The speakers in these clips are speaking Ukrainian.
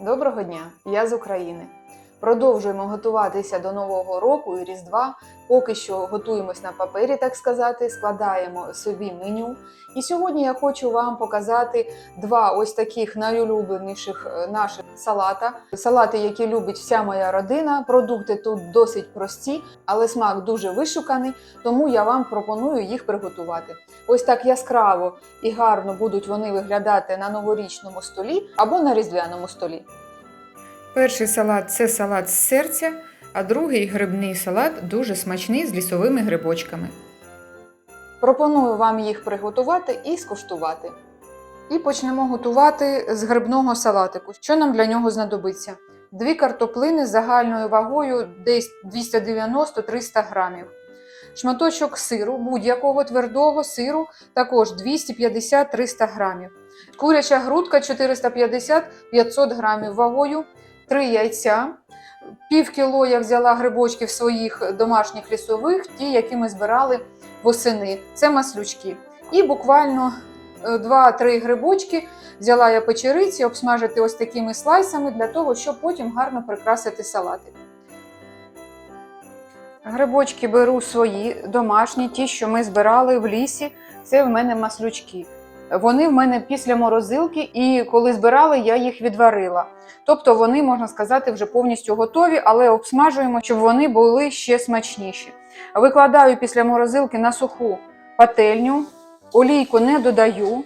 Доброго дня! Я з України. Продовжуємо готуватися до Нового року і Різдва. Поки що готуємось на папері, так сказати, складаємо собі меню. І сьогодні я хочу вам показати два ось таких найулюбленіших е, наших салата. Салати, які любить вся моя родина. Продукти тут досить прості, але смак дуже вишуканий, тому я вам пропоную їх приготувати. Ось так яскраво і гарно будуть вони виглядати на новорічному столі або на різдвяному столі. Перший салат це салат з серця, а другий грибний салат дуже смачний з лісовими грибочками. Пропоную вам їх приготувати і скуштувати. І почнемо готувати з грибного салатику. Що нам для нього знадобиться? Дві картоплини з загальною вагою десь 290-300 грамів. Шматочок сиру, будь-якого твердого сиру, також 250-300 грамів. Куряча грудка 450-500 грамів вагою, 3 яйця. Пів кіло я взяла грибочків своїх домашніх лісових, ті, які ми збирали восени. Це маслючки. І буквально е, 2-3 грибочки взяла я печериці, обсмажити ось такими слайсами для того, щоб потім гарно прикрасити салатик. Грибочки беру свої домашні, ті, що ми збирали в лісі. Це в мене маслючки. Вони в мене після морозилки, і коли збирали, я їх відварила. Тобто вони, можна сказати, вже повністю готові, але обсмажуємо, щоб вони були ще смачніші. Викладаю після морозилки на суху пательню, олійку не додаю.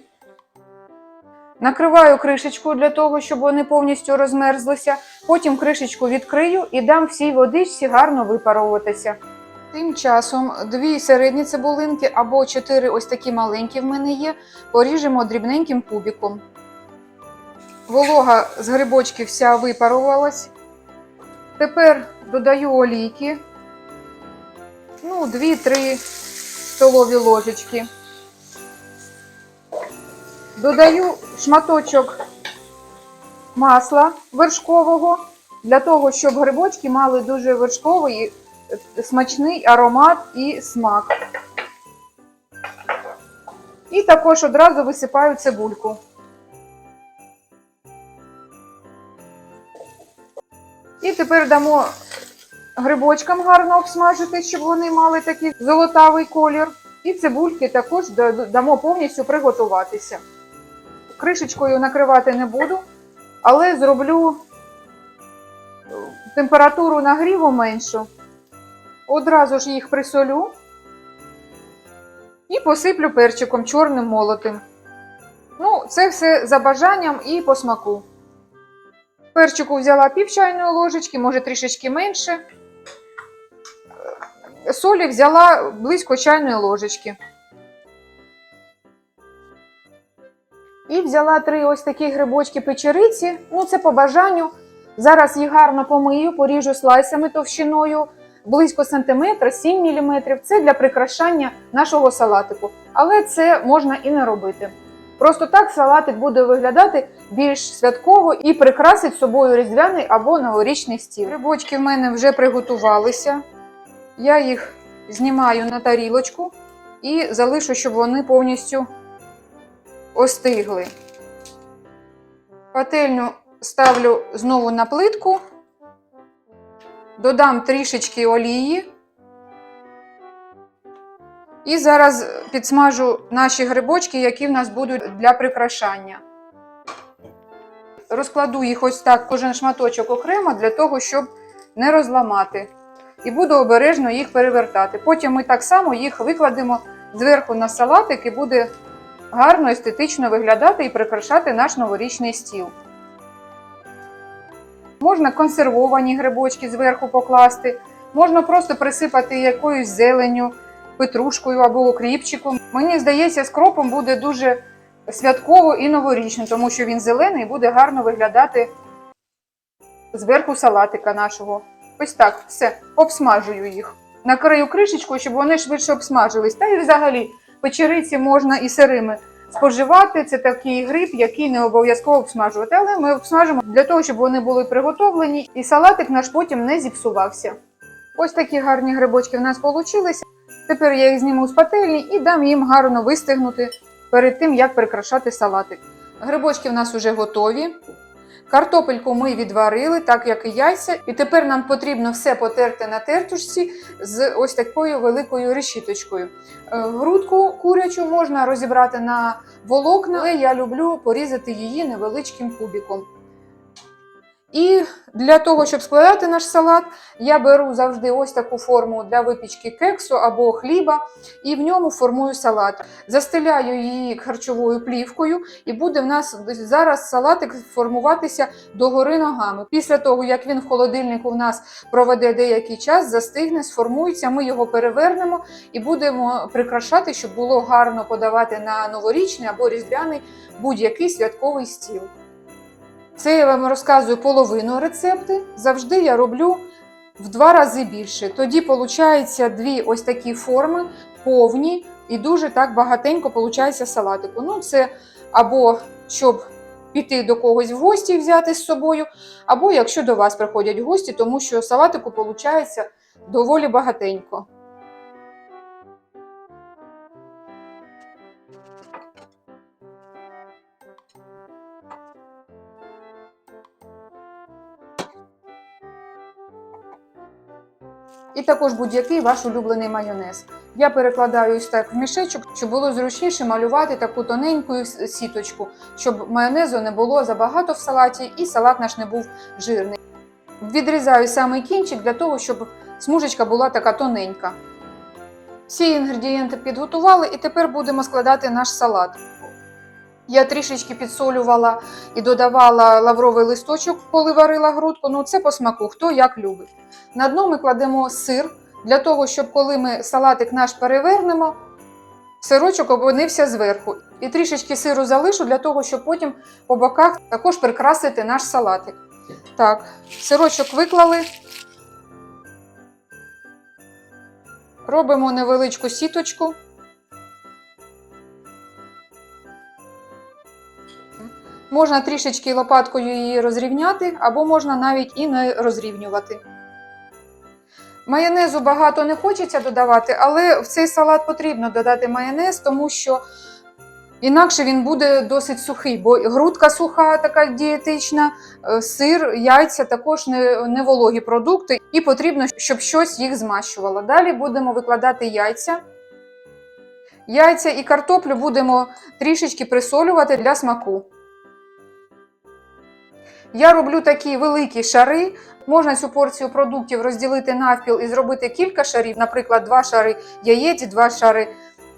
Накриваю кришечку для того, щоб вони повністю розмерзлися. Потім кришечку відкрию і дам всій водичці гарно випаровуватися. Тим часом дві середні цибулинки або чотири ось такі маленькі в мене є, поріжемо дрібненьким кубиком. Волога з грибочків вся випарувалась. Тепер додаю олійки. Ну, 2-3 столові ложечки. Додаю шматочок масла вершкового для того, щоб грибочки мали дуже вершковий смачний аромат і смак. І також одразу висипаю цибульку. І тепер дамо грибочкам гарно обсмажити, щоб вони мали такий золотавий колір. І цибульки також дамо повністю приготуватися. Кришечкою накривати не буду, але зроблю температуру нагріву меншу. Одразу ж їх присолю і посиплю перчиком чорним молотим. Ну, це все за бажанням і по смаку. Перчику взяла пів чайної ложечки, може трішечки менше. Солі взяла близько чайної ложечки. І взяла три ось такі грибочки печериці. Ну, це по бажанню. Зараз їх гарно помию, поріжу слайсами товщиною близько сантиметра, 7 мм. Це для прикрашання нашого салатику. Але це можна і не робити. Просто так салатик буде виглядати більш святково і прикрасить собою різдвяний або новорічний стіл. Грибочки в мене вже приготувалися. Я їх знімаю на тарілочку і залишу, щоб вони повністю остигли. Пательню ставлю знову на плитку, додам трішечки олії. І зараз підсмажу наші грибочки, які в нас будуть для прикрашання. Розкладу їх ось так, кожен шматочок окремо, для того, щоб не розламати. І буду обережно їх перевертати. Потім ми так само їх викладемо зверху на салатик і буде гарно, естетично виглядати і прикрашати наш новорічний стіл. Можна консервовані грибочки зверху покласти, можна просто присипати якоюсь зеленню, петрушкою або окріпчиком. Мені здається, з кропом буде дуже святково і новорічно, тому що він зелений і буде гарно виглядати зверху салатика нашого. Ось так, все, обсмажую їх. Накрию кришечкою, щоб вони швидше обсмажились. Та і взагалі печериці можна і сирими споживати. Це такий гриб, який не обов'язково обсмажувати. Але ми обсмажимо для того, щоб вони були приготовлені і салатик наш потім не зіпсувався. Ось такі гарні грибочки в нас вийшли. Тепер я їх зніму з пательні і дам їм гарно вистигнути перед тим, як прикрашати салатик. Грибочки в нас вже готові. Картопельку ми відварили, так як і яйця, і тепер нам потрібно все потерти на тертушці з ось такою великою решіточкою. Е, Грудку курячу можна розібрати на волокна, але я люблю порізати її невеличким кубиком. І для того, щоб складати наш салат, я беру завжди ось таку форму для випічки кексу або хліба, і в ньому формую салат. Застеляю її харчовою плівкою, і буде в нас зараз салатик формуватися догори ногами. Після того, як він в холодильнику в нас проведе деякий час, застигне, сформується, ми його перевернемо і будемо прикрашати, щоб було гарно подавати на новорічний або різдвяний будь-який святковий стіл. Це я вам розказую половину рецепти. Завжди я роблю в два рази більше. Тоді виходить дві ось такі форми повні і дуже так багатенько виходить салатику. Ну, це або щоб піти до когось в гості і взяти з собою, або якщо до вас приходять гості, тому що салатику виходить доволі багатенько. Також будь-який ваш улюблений майонез. Я перекладаю ось так в мішечок, щоб було зручніше малювати таку тоненьку сіточку, щоб майонезу не було забагато в салаті і салат наш не був жирний. Відрізаю самий кінчик для того, щоб смужечка була така тоненька. Всі інгредієнти підготували і тепер будемо складати наш салат. Я трішечки підсолювала і додавала лавровий листочок, коли варила грудку. Ну це по смаку, хто як любить. На дно ми кладемо сир для того, щоб коли ми салатик наш перевернемо, сирочок опинився зверху. І трішечки сиру залишу для того, щоб потім по боках також прикрасити наш салатик. Так, сирочок виклали. Робимо невеличку сіточку. Можна трішечки лопаткою її розрівняти, або можна навіть і не розрівнювати. Майонезу багато не хочеться додавати, але в цей салат потрібно додати майонез, тому що інакше він буде досить сухий, бо грудка суха, така дієтична, е, сир, яйця також не, не вологі продукти, і потрібно, щоб щось їх змащувало. Далі будемо викладати яйця. Яйця і картоплю будемо трішечки присолювати для смаку. Я роблю такі великі шари. Можна цю порцію продуктів розділити навпіл і зробити кілька шарів, наприклад, два шари яєць, два шари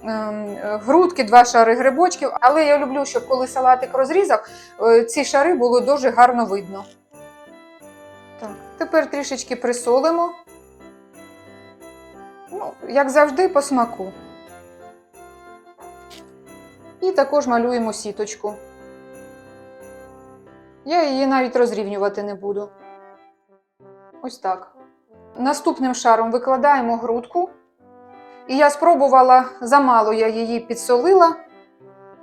ем, грудки, два шари грибочків. Але я люблю, щоб коли салатик розрізав, е, ці шари було дуже гарно видно. Так, тепер трішечки присолимо. Ну, як завжди, по смаку. І також малюємо сіточку. Я її навіть розрівнювати не буду. Ось так. Наступним шаром викладаємо грудку. І я спробувала замало я її підсолила,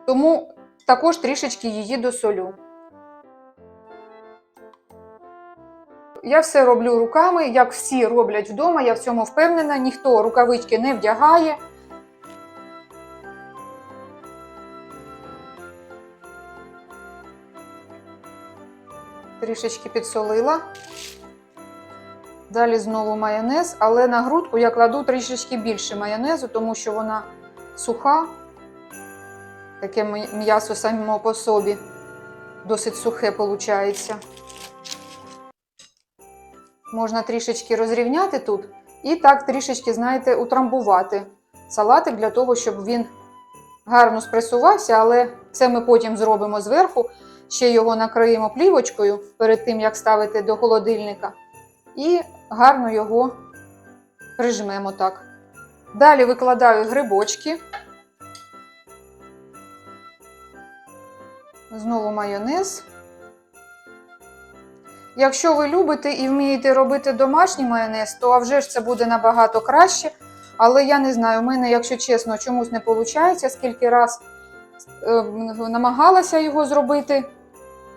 тому також трішечки її досолю. Я все роблю руками, як всі роблять вдома, я в цьому впевнена, ніхто рукавички не вдягає. Трішечки підсолила. Далі знову майонез, але на грудку я кладу трішечки більше майонезу, тому що вона суха. Таке м'ясо само по собі. Досить сухе виходить. Можна трішечки розрівняти тут і так трішечки, знаєте, утрамбувати салатик для того, щоб він гарно спресувався, але це ми потім зробимо зверху. Ще його накриємо плівочкою перед тим, як ставити до холодильника. І гарно його прижмемо так. Далі викладаю грибочки. Знову майонез. Якщо ви любите і вмієте робити домашній майонез, то вже ж це буде набагато краще. Але я не знаю, у мене, якщо чесно, чомусь не виходить, скільки раз е, намагалася його зробити.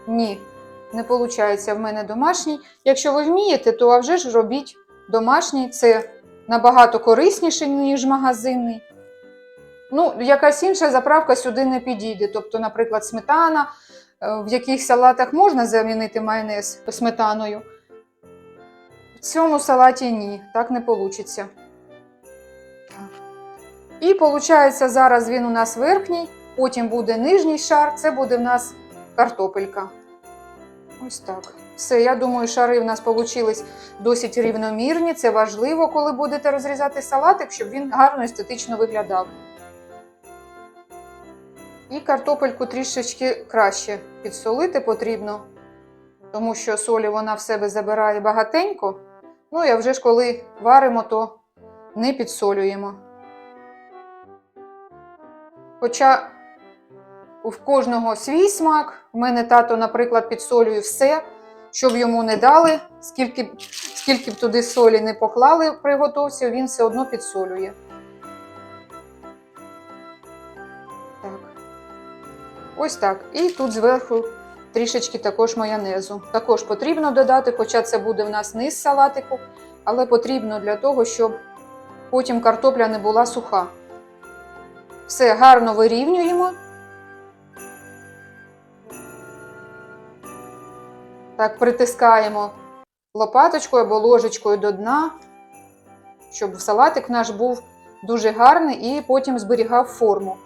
Ні, не виходить в мене домашній. Якщо ви вмієте, то а вже ж робіть домашній. Це набагато корисніше, ніж магазинний. Ну, якась інша заправка сюди не підійде. Тобто, наприклад, сметана, е, в яких салатах можна замінити майонез сметаною. В цьому салаті ні, так не вийде. І виходить, зараз він у нас верхній, потім буде нижній шар, це буде в нас картопелька. Ось так. Все, я думаю, шари в нас вийшли досить рівномірні. Це важливо, коли будете розрізати салатик, щоб він гарно естетично виглядав. І картопельку трішечки краще підсолити потрібно, тому що солі вона в себе забирає багатенько. Ну і вже ж коли варимо, то не підсолюємо. Хоча в кожного свій смак. В мене тато, наприклад, підсолює все, щоб йому не дали, скільки, скільки б туди солі не поклали при готовці, він все одно підсолює. Так. Ось так. І тут зверху трішечки також майонезу. Також потрібно додати, хоча це буде в нас низ салатику, але потрібно для того, щоб потім картопля не була суха. Все гарно вирівнюємо. Так, притискаємо лопаточкою або ложечкою до дна, щоб салатик наш був дуже гарний і потім зберігав форму.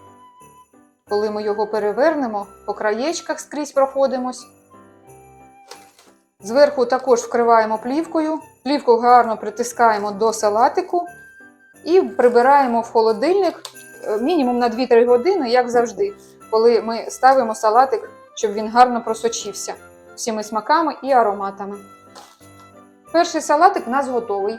Коли ми його перевернемо, по краєчках скрізь проходимось. Зверху також вкриваємо плівкою. Плівку гарно притискаємо до салатику і прибираємо в холодильник е, мінімум на 2-3 години, як завжди, коли ми ставимо салатик, щоб він гарно просочився всіми смаками і ароматами. Перший салатик у нас готовий.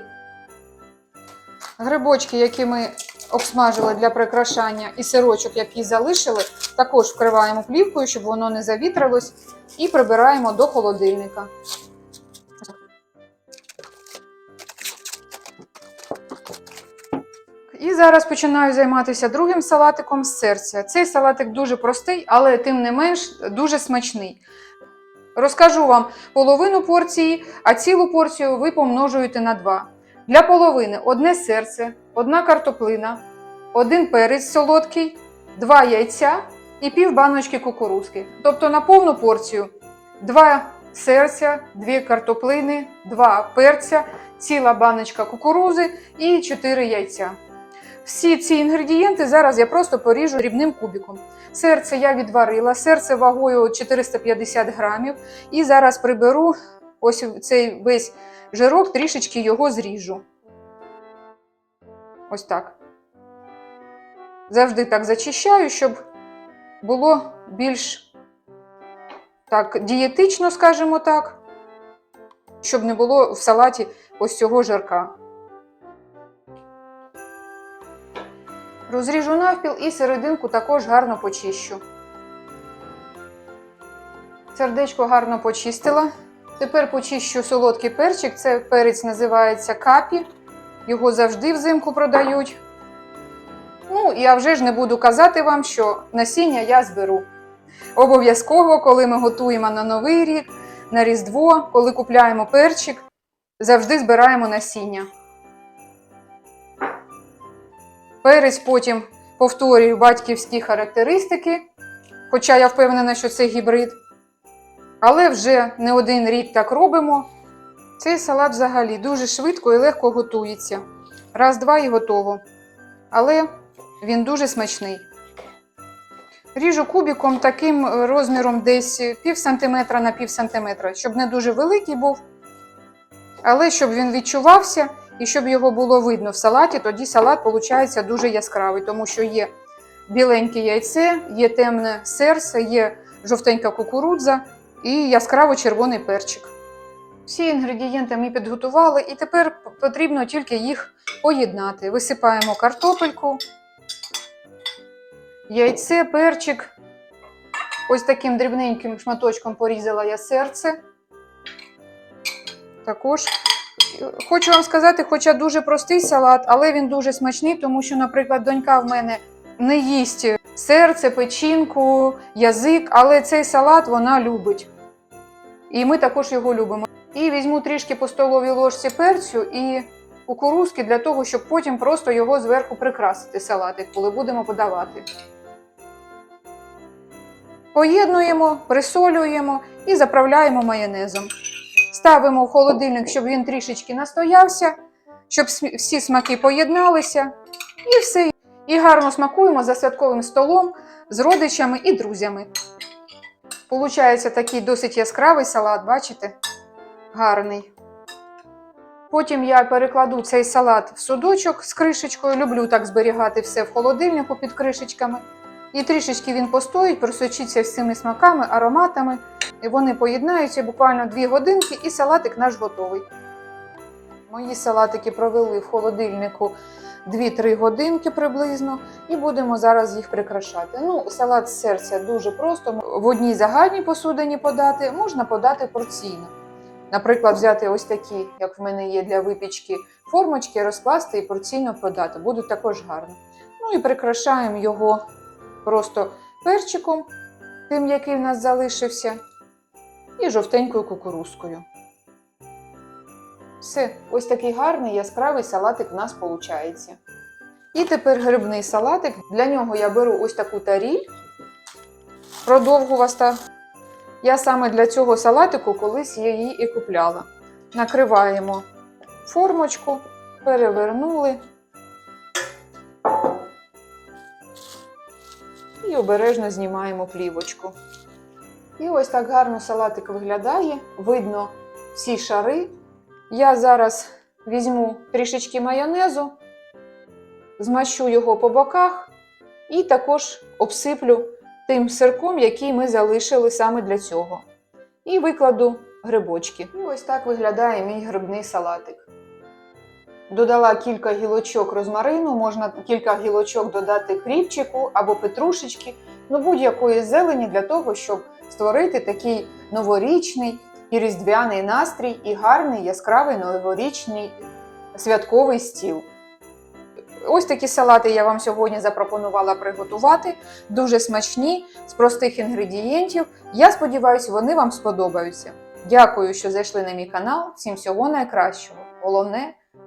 Грибочки, які ми обсмажили для прикрашання, і сирочок, який залишили, також вкриваємо плівкою, щоб воно не завітрилось, і прибираємо до холодильника. І зараз починаю займатися другим салатиком з серця. Цей салатик дуже простий, але тим не менш дуже смачний. Розкажу вам половину порції, а цілу порцію ви помножуєте на 2. Для половини одне серце, одна картоплина, один перець солодкий, два яйця і пів баночки кукурузки. Тобто на повну порцію 2 серця, 2 картоплини, 2 перця, ціла баночка кукурузи і 4 яйця. Всі ці інгредієнти зараз я просто поріжу дрібним кубиком. Серце я відварила, серце вагою 450 грамів. І зараз приберу ось цей весь жирок, трішечки його зріжу. Ось так. Завжди так зачищаю, щоб було більш так, дієтично, скажімо так, щоб не було в салаті ось цього жирка. Розріжу навпіл і серединку також гарно почищу. Сердечко гарно почистила. Тепер почищу солодкий перчик. Це перець називається капі. Його завжди взимку продають. Ну, я вже ж не буду казати вам, що насіння я зберу. Обов'язково, коли ми готуємо на Новий рік, на Різдво, коли купляємо перчик, завжди збираємо насіння. Перець потім повторюю батьківські характеристики, хоча я впевнена, що це гібрид. Але вже не один рік так робимо. Цей салат взагалі дуже швидко і легко готується. Раз-два і готово. Але він дуже смачний. Ріжу кубиком таким розміром десь пів сантиметра на пів сантиметра, щоб не дуже великий був, але щоб він відчувався і щоб його було видно в салаті, тоді салат виходить дуже яскравий, тому що є біленьке яйце, є темне серце, є жовтенька кукурудза і яскраво червоний перчик. Всі інгредієнти ми підготували, і тепер потрібно тільки їх поєднати. Висипаємо картопельку, яйце, перчик. Ось таким дрібненьким шматочком порізала я серце. Також хочу вам сказати, хоча дуже простий салат, але він дуже смачний, тому що, наприклад, донька в мене не їсть серце, печінку, язик, але цей салат вона любить. І ми також його любимо. І візьму трішки по столовій ложці перцю і кукурузки для того, щоб потім просто його зверху прикрасити салатик, коли будемо подавати. Поєднуємо, присолюємо і заправляємо майонезом. Ставимо в холодильник, щоб він трішечки настоявся, щоб всі смаки поєдналися. І все. І гарно смакуємо за святковим столом з родичами і друзями. Получається такий досить яскравий салат, бачите? Гарний. Потім я перекладу цей салат в судочок з кришечкою. Люблю так зберігати все в холодильнику під кришечками. І трішечки він постоїть, просочиться всіми смаками, ароматами. І вони поєднаються буквально 2 годинки, і салатик наш готовий. Мої салатики провели в холодильнику 2-3 годинки приблизно, і будемо зараз їх прикрашати. Ну, салат з серця дуже просто. В одній загальній посудині подати, можна подати порційно. Наприклад, взяти ось такі, як в мене є для випічки, формочки, розкласти і порційно подати. Будуть також гарно. Ну і прикрашаємо його просто перчиком, тим, який в нас залишився, і жовтенькою кукурузкою. Все, ось такий гарний яскравий салатик в нас виходить. І тепер грибний салатик. Для нього я беру ось таку таріль продовгуваста. Я саме для цього салатику колись її і купляла. Накриваємо формочку, перевернули і обережно знімаємо плівочку. І ось так гарно салатик виглядає. Видно всі шари. Я зараз візьму трішечки майонезу, змащу його по боках і також обсиплю тим сирком, який ми залишили саме для цього. І викладу грибочки. І ось так виглядає мій грибний салатик. Додала кілька гілочок розмарину, можна кілька гілочок додати кріпчику або петрушечки, ну будь-якої зелені для того, щоб створити такий новорічний і різдвяний настрій, і гарний яскравий новорічний святковий стіл. Ось такі салати я вам сьогодні запропонувала приготувати. Дуже смачні, з простих інгредієнтів. Я сподіваюся, вони вам сподобаються. Дякую, що зайшли на мій канал. Всім всього найкращого. Головне